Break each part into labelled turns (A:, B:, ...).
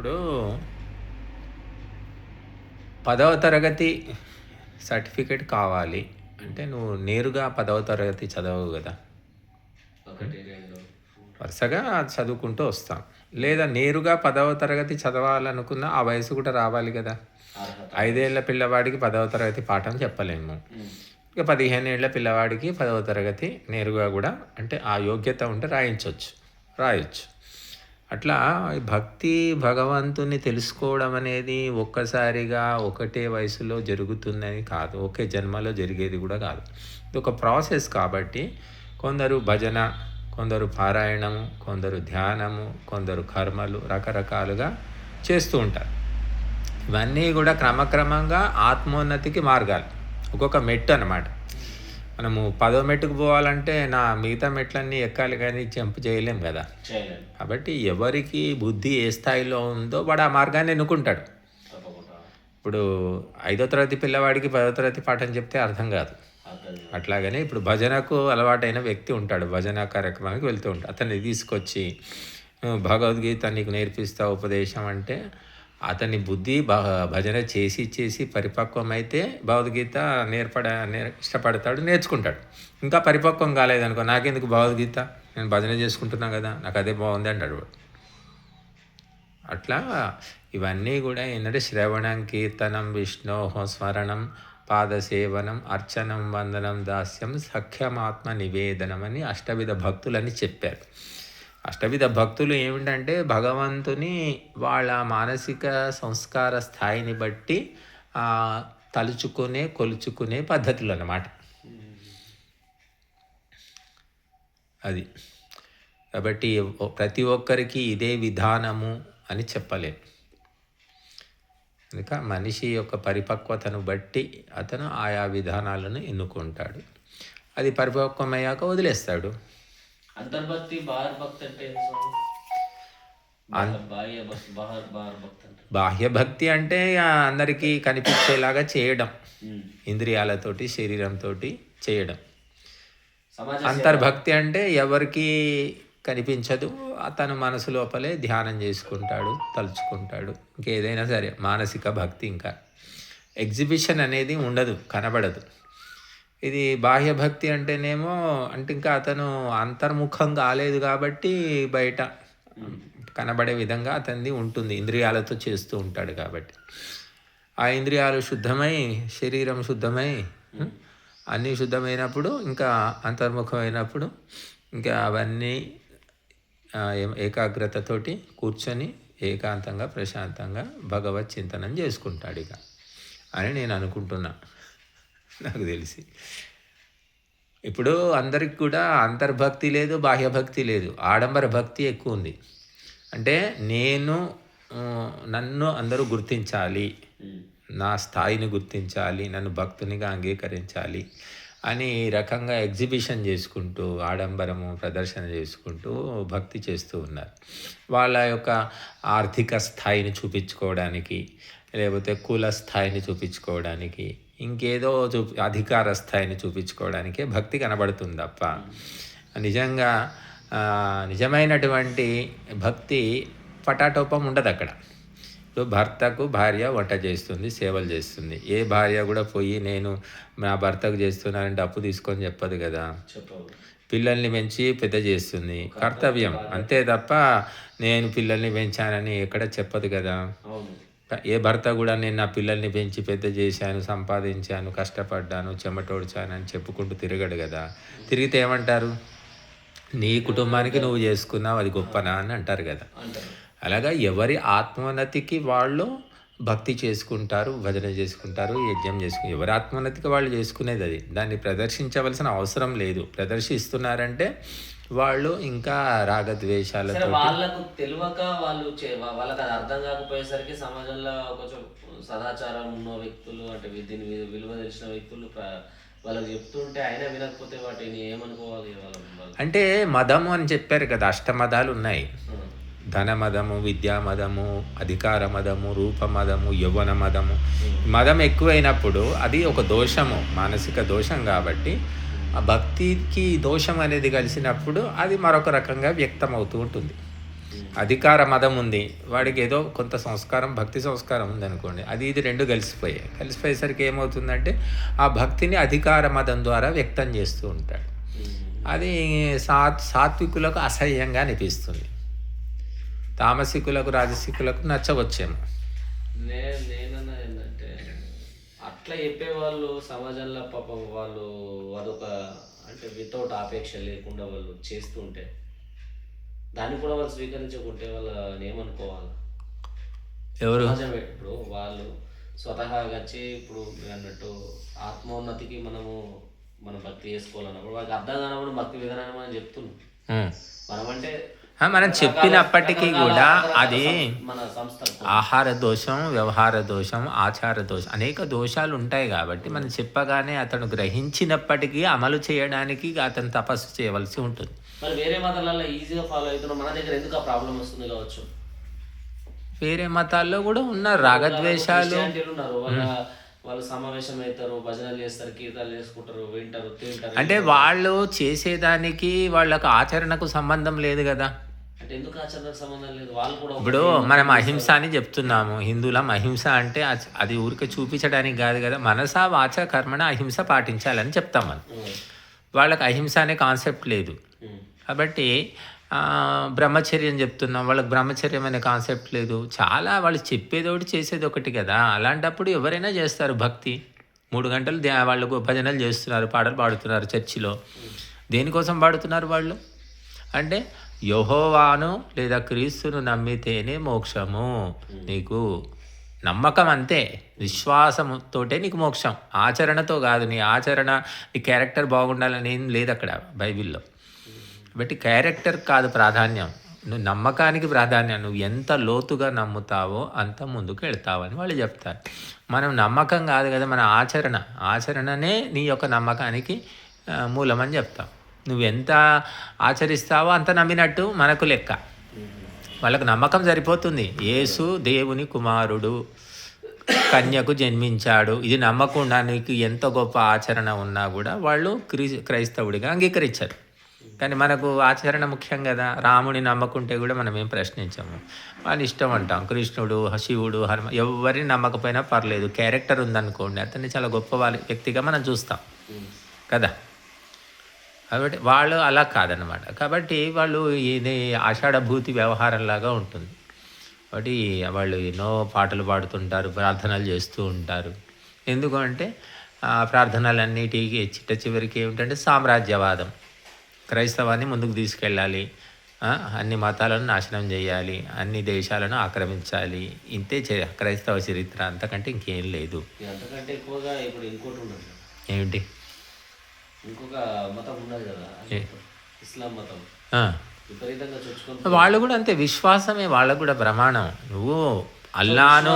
A: ఇప్పుడు పదవ తరగతి సర్టిఫికేట్ కావాలి. అంటే నువ్వు నేరుగా పదవ తరగతి చదవవు కదా. వరుసగా చదువుకుంటూ వస్తాం. లేదా నేరుగా పదవ తరగతి చదవాలనుకున్న ఆ వయసు కూడా రావాలి కదా. ఐదేళ్ళ పిల్లవాడికి పదవ తరగతి పాఠం చెప్పలేము. ఇక పదిహేను ఏళ్ళ పిల్లవాడికి పదవ తరగతి నేరుగా కూడా అంటే ఆ యోగ్యత ఉంటే రాయించవచ్చు రాయొచ్చు. అట్లా భక్తి భగవంతుని తెలుసుకోవడం అనేది ఒక్కసారిగా ఒకటే వయసులో జరుగుతుందని కాదు. ఒకే జన్మలో జరిగేది కూడా కాదు. ఇది ఒక ప్రాసెస్ కాబట్టి కొందరు భజన కొందరు పారాయణము కొందరు ధ్యానము కొందరు కర్మలు రకరకాలుగా చేస్తూ ఉంటారు. ఇవన్నీ కూడా క్రమక్రమంగా ఆత్మోన్నతికి మార్గాలు. ఒక్కొక్క మెట్టు అనమాట మనము పదో మెట్టుకు పోవాలంటే నా మిగతా మెట్లన్నీ ఎక్కాలి కానీ జంప్ చేయలేం కదా. కాబట్టి ఎవరికి బుద్ధి ఏ స్థాయిలో ఉందో వాడు ఆ మార్గాన్ని ఎన్నుకుంటాడు. ఇప్పుడు ఐదో తరగతి పిల్లవాడికి పదో తరగతి పాఠం చెప్తే అర్థం కాదు. అట్లాగనే ఇప్పుడు భజనకు అలవాటైన వ్యక్తి ఉంటాడు. భజన కార్యక్రమానికి వెళ్తూ ఉంటాడు. అతన్ని తీసుకొచ్చి "నువ్వు భగవద్గీత నీకు నేర్పిస్తా ఉపదేశం అంటే అతని బుద్ధి భ- భజన చేసి చేసి పరిపక్వమైతే భగవద్గీత నేర్పడ నేర్ ఇష్టపడతాడు నేర్చుకుంటాడు. ఇంకా పరిపక్వం కాలేదనుకో నాకెందుకు భగవద్గీత? నేను భజన చేసుకుంటున్నా కదా నాకు అదే బాగుంది అంటాడు అట్లా ఇవన్నీ కూడా ఏంటంటే శ్రవణం కీర్తనం విష్ణోహ స్మరణం పాదసేవనం అర్చనం వందనం దాస్యం సఖ్యమాత్మ నివేదనం అని అష్టవిధ భక్తులని చెప్పారు. అష్టవిధ భక్తులు ఏమిటంటే భగవంతుని వాళ్ళ మానసిక సంస్కార స్థాయిని బట్టి తలుచుకునే కొలుచుకునే పద్ధతులు అన్నమాట అది. కాబట్టి ప్రతి ఒక్కరికి ఇదే విధానము అని చెప్పలేము ఇంకా మనిషి యొక్క పరిపక్వతను బట్టి అతను ఆయా విధానాలను ఎన్నుకుంటాడు. అది పరిపక్వమయ్యాక వదిలేస్తాడు.
B: అంతర్భక్తి బాహర్ భక్తి అంటే బాహ్య భక్తి అంటే.
A: అందరికీ కనిపించేలాగా చేయడం. ఇంద్రియాలతోటి శరీరంతో చేయడం. అంతర్భక్తి అంటే ఎవరికి కనిపించదు. అతను మనసు లోపలే ధ్యానం చేసుకుంటాడు తలుచుకుంటాడు. ఇంకేదైనా సరే మానసిక భక్తి ఇంకా. ఎగ్జిబిషన్ అనేది ఉండదు కనబడదు. ఇది బాహ్య భక్తి అంటేనేమో అంటే ఇంకా అతను అంతర్ముఖం కాలేదు కాబట్టి బయట కనబడే విధంగా అతనిది ఉంటుంది ఇంద్రియాలతో చేస్తూ ఉంటాడు కాబట్టి. ఆ ఇంద్రియాలు శుద్ధమై శరీరం శుద్ధమై అన్నీ శుద్ధమైనప్పుడు ఇంకా అంతర్ముఖమైనప్పుడు ఇంకా అవన్నీ ఏం- ఏకాగ్రతతోటి కూర్చొని ఏకాంతంగా ప్రశాంతంగా భగవత్ చింతనం చేసుకుంటాడు ఇక అని నేను అనుకుంటున్నా. నాకు తెలిసి. ఇప్పుడు అందరికి కూడా అంతర్భక్తి లేదు బాహ్యభక్తి లేదు. ఆడంబర భక్తి ఎక్కువ ఉంది. అంటే నేను నన్ను అందరూ గుర్తించాలి. నా స్థాయిని గుర్తించాలి నన్ను భక్తునిగా అంగీకరించాలి అని ఈ రకంగా ఎగ్జిబిషన్ చేసుకుంటూ ఆడంబరము ప్రదర్శన చేసుకుంటూ భక్తి చేస్తూ ఉన్నారు. వాళ్ళ యొక్క ఆర్థిక స్థాయిని చూపించుకోవడానికి లేకపోతే కుల స్థాయిని చూపించుకోవడానికి ఇంకేదో చూ అధికార స్థాయిని చూపించుకోవడానికే భక్తి కనబడుతుంది తప్ప నిజంగా నిజమైనటువంటి భక్తి పటాటోపం ఉండదు అక్కడ ఇప్పుడు భర్తకు భార్య వంట చేస్తుంది సేవలు చేస్తుంది. ఏ భార్య కూడా పోయి నేను నా భర్తకు చేస్తున్నానంటే అప్పు తీసుకొని చెప్పదు కదా. పిల్లల్ని పెంచి పెద్ద చేస్తుంది. కర్తవ్యం. అంతే తప్ప నేను పిల్లల్ని పెంచానని ఎక్కడ చెప్పదు కదా. ఏ భర్త కూడా నేను నా పిల్లల్ని పెంచి పెద్ద చేశాను సంపాదించాను కష్టపడ్డాను చెమటోడ్చాను అని చెప్పుకుంటూ తిరగడు కదా. తిరిగితే ఏమంటారు? నీ కుటుంబానికి నువ్వు చేసుకున్నావు అది గొప్పనా అని అంటారు కదా. అలాగా ఎవరి ఆత్మోన్నతికి వాళ్ళు భక్తి చేసుకుంటారు భజన చేసుకుంటారు యజ్ఞం చేసుకుంటారు ఎవరి ఆత్మోన్నతికి వాళ్ళు చేసుకునేది అది. దాన్ని ప్రదర్శించవలసిన అవసరం లేదు. ప్రదర్శిస్తున్నారంటే వాళ్ళు ఇంకా
B: సరే
A: రాగద్వేషాలతో
B: వాళ్ళకు తెలియక వాళ్ళు వాళ్ళకి అది అర్థం కాకపోయేసరికి సమాజంలో కొంచెం సదాచారం ఉన్న వ్యక్తులు అంటే దీని విలువ తెలిసిన వ్యక్తులు వాళ్ళకి చెప్తుంటే అయినా వినకపోతే వాటిని ఏమనుకోవాలి
A: అంటే మదము అని చెప్పారు కదా అష్టమదాలు ఉన్నాయి.
B: ఉం.
A: ధన మదము విద్యా మదము అధికార మదము రూప మదము యవ్వన మదము. మదం ఎక్కువైనప్పుడు అది ఒక దోషము మానసిక దోషం కాబట్టి ఆ భక్తికి దోషం అనేది కలిసినప్పుడు అది మరొక రకంగా వ్యక్తం అవుతూ ఉంటుంది. అధికార మదం ఉంది. వాడికి ఏదో కొంత సంస్కారం భక్తి సంస్కారం ఉంది అనుకోండి అది ఇది రెండు కలిసిపోయాయి. కలిసిపోయేసరికి ఏమవుతుందంటే ఆ భక్తిని అధికార మదం ద్వారా వ్యక్తం చేస్తూ ఉంటాడు. అది సాత్ సాత్వికులకు అసహ్యంగా అనిపిస్తుంది. తామసికులకు రాజసికులకు నచ్చవచ్చేమో.
B: అట్లా చెప్పేవాళ్ళు సమాజంలో పాపం వాళ్ళు అదొక అంటే వితౌట్ ఆపేక్ష లేకుండా వాళ్ళు చేస్తుంటే దాన్ని కూడా వాళ్ళు స్వీకరించకుంటే వాళ్ళ ఏమనుకోవాలి
A: ఎవరు?
B: ఇప్పుడు వాళ్ళు స్వతహాగా వచ్చి ఇప్పుడు అన్నట్టు ఆత్మోన్నతికి మనము మనం భక్తి చేసుకోవాలన్నప్పుడు వాళ్ళకి అర్థం కానప్పుడు భక్తి విధానం అని చెప్తున్నాం. మనం అంటే
A: మనం చెప్పినప్పటికీ కూడా అది ఆహార దోషం వ్యవహార దోషం ఆచార దోషం అనేక దోషాలు ఉంటాయి కాబట్టి మనం చెప్పగానే అతను గ్రహించినప్పటికీ అమలు చేయడానికి అతను తపస్సు చేయవలసి ఉంటుంది.
B: మరి వేరే మతాలలో ఈజీగా ఫాలో అవుతున్నాం మన దగ్గర ఎందుకు ఆ ప్రాబ్లం వస్తుంది కావచ్చు?
A: వేరే మతాల్లో కూడా ఉన్నారు రాగద్వేషాలు.
B: వాళ్ళ వాళ్ళు సమావేశం అవుతారు భజనలు చేస్తారు కీర్తనలు చేసుకుంటారు వింటారు తింటారు
A: అంటే వాళ్ళు చేసేదానికి వాళ్ళకు ఆచరణకు సంబంధం లేదు కదా. ఇప్పుడు మనం అహింస అని చెప్తున్నాము. హిందువులం అహింస అంటే అది ఊరికే చూపించడానికి కాదు కదా. మనసా వాచ కర్మణ అహింస పాటించాలని చెప్తాం మనం. వాళ్ళకి అహింస అనే కాన్సెప్ట్ లేదు. కాబట్టి బ్రహ్మచర్యం చెప్తున్నాం. వాళ్ళకి బ్రహ్మచర్యం అనే కాన్సెప్ట్ లేదు. చాలా వాళ్ళు చెప్పేది ఒకటి చేసేది ఒకటి కదా. అలాంటప్పుడు ఎవరైనా చేస్తారు భక్తి. మూడు గంటలు ధ్యా- వాళ్ళు భజనలు చేస్తున్నారు పాటలు పాడుతున్నారు చర్చిలో. దేనికోసం పాడుతున్నారు వాళ్ళు? అంటే యహోవాను లేదా క్రీస్తును నమ్మితేనే మోక్షము. నీకు నమ్మకం అంతే విశ్వాసముతోటే నీకు మోక్షం. ఆచరణతో కాదు నీ ఆచరణ నీ క్యారెక్టర్ బాగుండాలని ఏం లేదు అక్కడ బైబిల్లో. బట్టి క్యారెక్టర్ కాదు ప్రాధాన్యం. నువ్వు నమ్మకానికి ప్రాధాన్యం. నువ్వు ఎంత లోతుగా నమ్ముతావో అంత ముందుకు వెళ్తావని వాళ్ళు చెప్తారు. మనం నమ్మకం కాదు కదా మన ఆచరణ. ఆచరణనే నీ యొక్క నమ్మకానికి మూలమని చెప్తాం. నువ్వు ఎంత ఆచరిస్తావో అంత నమ్మినట్టు మనకు లెక్క. వాళ్ళకు నమ్మకం సరిపోతుంది. యేసు దేవుని కుమారుడు కన్యకు జన్మించాడు. ఇది నమ్మకుండా నీకు ఎంత గొప్ప ఆచరణ ఉన్నా కూడా వాళ్ళు క్రీ క్రైస్తవుడిగా అంగీకరించారు. కానీ మనకు ఆచరణ ముఖ్యం కదా. రాముని నమ్మకుంటే కూడా మనం ఏం ప్రశ్నించాము. వాళ్ళు ఇష్టం అంటాం. కృష్ణుడు శివుడు హనుమ ఎవరిని నమ్మకపోయినా పర్లేదు. క్యారెక్టర్ ఉందనుకోండి అతన్ని చాలా గొప్ప వాళ్ళ వ్యక్తిగా మనం చూస్తాం. కదా? కాబట్టి వాళ్ళు అలా కాదనమాట కాబట్టి వాళ్ళు ఇది ఆషాఢభూతి వ్యవహారంలాగా ఉంటుంది. కాబట్టి వాళ్ళు ఎన్నో పాటలు పాడుతుంటారు ప్రార్థనలు చేస్తూ ఉంటారు. ఎందుకంటే ఆ ప్రార్థనలన్నిటికీ చిట్ట చివరికి ఏమిటంటే సామ్రాజ్యవాదం. క్రైస్తవాన్ని ముందుకు తీసుకెళ్ళాలి అన్ని మతాలను నాశనం చేయాలి అన్ని దేశాలను ఆక్రమించాలి. ఇంతే చే- క్రైస్తవ చరిత్ర అంతకంటే ఇంకేం లేదు.
B: ఇక అంతకంటే ఎక్కువగా ఇప్పుడు ఇంకోటి ఉన్నది
A: ఏమిటి?
B: ఇంకొక మతం ఉన్నది కదా ఇస్లాం మతం.
A: ఆ.
B: విపరీతంగా చొచ్చుకొని
A: వాళ్ళు కూడా అంతే విశ్వాసమే వాళ్ళకు కూడా ప్రమాణం నువ్వు అల్లాను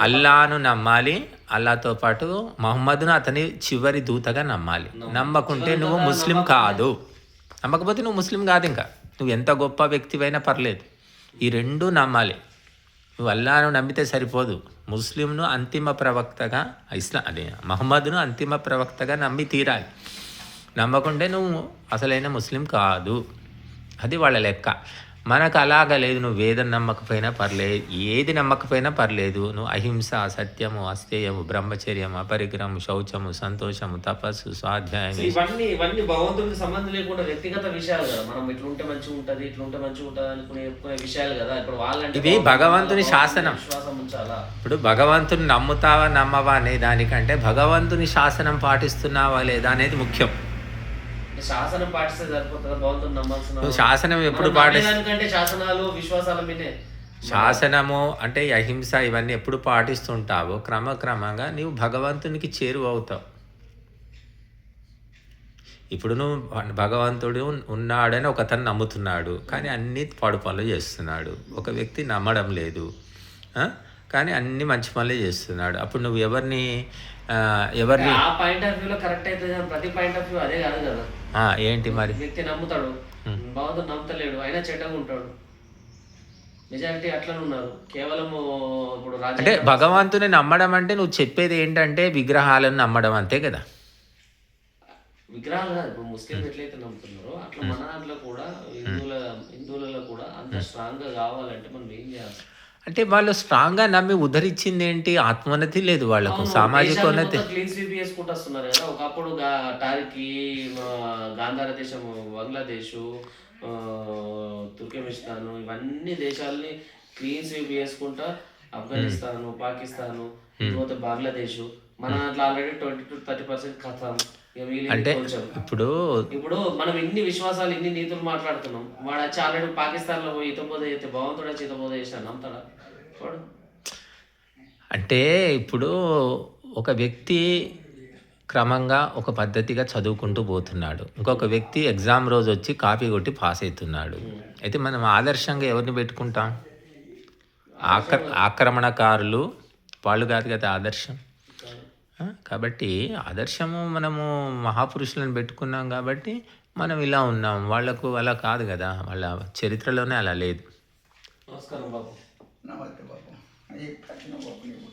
A: అల్లాను నమ్మాలి అల్లాతో పాటు మహమ్మద్ను అతని చివరి దూతగా నమ్మాలి. నమ్మకుంటే నువ్వు ముస్లిం కాదు. నమ్మకపోతే నువ్వు ముస్లిం కాదు ఇంకా. నువ్వు ఎంత గొప్ప వ్యక్తివైనా పర్లేదు. ఈ రెండు నమ్మాలి. నువ్వు అల్లాను నమ్మితే సరిపోదు. ముస్లింను అంతిమ ప్రవక్తగా ఇస్లా అదే మహమ్మద్ను అంతిమ ప్రవక్తగా నమ్మి తీరాలి. నమ్మకుంటే నువ్వు అసలైన ముస్లిం కాదు. అది వాళ్ళ లెక్క. మనకు అలాగ లేదు నువ్వు వేదం నమ్మకపోయినా పర్లేదు ఏది నమ్మకపోయినా పర్లేదు. నువ్వు అహింస సత్యము అస్థేయము బ్రహ్మచర్యము అపరిగ్రహము శౌచము సంతోషము తపస్సు స్వాధ్యాయం
B: ఇవన్నీ ఇవన్నీ భగవంతుడికి సంబంధం లేకుండా వ్యక్తిగత విషయాలు కదా. మనం ఇట్లుంటే మంచిగా ఉంటది ఇట్లుంటే మంచిగా ఉంటది అనుకునే చెప్పుకునే విషయాలు కదా. ఇప్పుడు వాళ్ళంటే
A: ఇవి భగవంతుని శాసనం. ఇప్పుడు భగవంతుని నమ్ముతావా నమ్మవా అనే దానికంటే భగవంతుని శాసనం పాటిస్తున్నావా లేదా అనేది ముఖ్యం.
B: శాసనం పాటిస్తే సరిపోతుందా? నమ్మాల్సిన
A: శాసనం ఎప్పుడు పాటిస్తా
B: శాసనాలు విశ్వాసాల మీదే.
A: శాసనము అంటే అహింస ఇవన్నీ ఎప్పుడు పాటిస్తుంటావో క్రమక్రమంగా నీవు భగవంతునికి చేరువవుతావు ఇప్పుడు నువ్వు భగవంతుడు ఉన్నాడని ఒకతను నమ్ముతున్నాడు కానీ అన్ని పాడు పనులు చేస్తున్నాడు. ఒక వ్యక్తి నమ్మడం లేదు? కానీ అన్ని మంచి పనులే చేస్తున్నాడు. అప్పుడు నువ్వు ఎవరిని ఎవరిని
B: ఆ పాయింట్ ఆఫ్ వ్యూ లో కరెక్ట్ ప్రతి పాయింట్ ఆఫ్ వ్యూ అదే కాదు కదా.
A: ఏంటి మరి?
B: వ్యక్తి నమ్ముతాడు. భగవంతుడు నమ్ముతలేడు. అయినా చెడ్డగా ఉంటాడు. మెజారిటీ అట్లనే ఉన్నారు. కేవలం ఇప్పుడు
A: అంటే భగవంతుని నమ్మడం అంటే నువ్వు చెప్పేది ఏంటంటే విగ్రహాలను నమ్మడం అంతే కదా?
B: విగ్రహాలు కాదు. ఇప్పుడు ముస్లిం ఎట్లయితే నమ్ముతున్నారో అట్లా మన దాంట్లో కూడా హిందువుల హిందువులలో కూడా అంత స్ట్రాంగ్గా కావాలంటే మనం ఏం చేయాలి?
A: అంటే వాళ్ళు స్ట్రాంగ్గా నమ్మి ఉద్ధరించింది ఏంటి ఆత్మోన్నతి లేదు వాళ్ళకు సామాజిక ఉన్నతి.
B: వస్తున్నారు కదా. ఒకప్పుడు టర్కీ గాంధార దేశం బంగ్లాదేశ్ ఆ, తుర్కమిస్తాన్ ఇవన్నీ దేశాలని క్లీన్ స్వీప్ చేసుకుంటా ఆఫ్ఘనిస్తాను పాకిస్తాను తర్వాత బంగ్లాదేశ్ మన దాంట్లో already twenty two thirty percent కథం. కొంచెం.
A: ఇప్పుడు
B: ఇప్పుడు మనం ఇన్ని విశ్వాసాలు ఇన్ని నీతులు మాట్లాడుతున్నాం. వాడు వచ్చి ఆల్రెడీ పాకిస్తాన్లో పోయి ఇతబోధ చేస్తే భగవంతుడు వచ్చి ఇతబోధ చేసినా నమ్ముతాడా
A: అంటే ఇప్పుడు ఒక వ్యక్తి క్రమంగా ఒక పద్ధతిగా చదువుకుంటూ పోతున్నాడు. ఇంకొక వ్యక్తి ఎగ్జామ్ రోజు వచ్చి కాపీ కొట్టి పాస్ అవుతున్నాడు. అయితే మనం ఆదర్శంగా ఎవరిని పెట్టుకుంటాం? ఆక్ర ఆక్రమణకారులు. వాళ్ళు కాదు కదా ఆదర్శం. కాబట్టి ఆదర్శము మనము మహాపురుషులను పెట్టుకున్నాం కాబట్టి మనం ఇలా ఉన్నాం. వాళ్ళకు అలా కాదు కదా. వాళ్ళ చరిత్రలోనే అలా లేదు.
B: నమస్కారం బాబు.
C: నమస్తే బాబు అది కట్టిన బాబు నీవు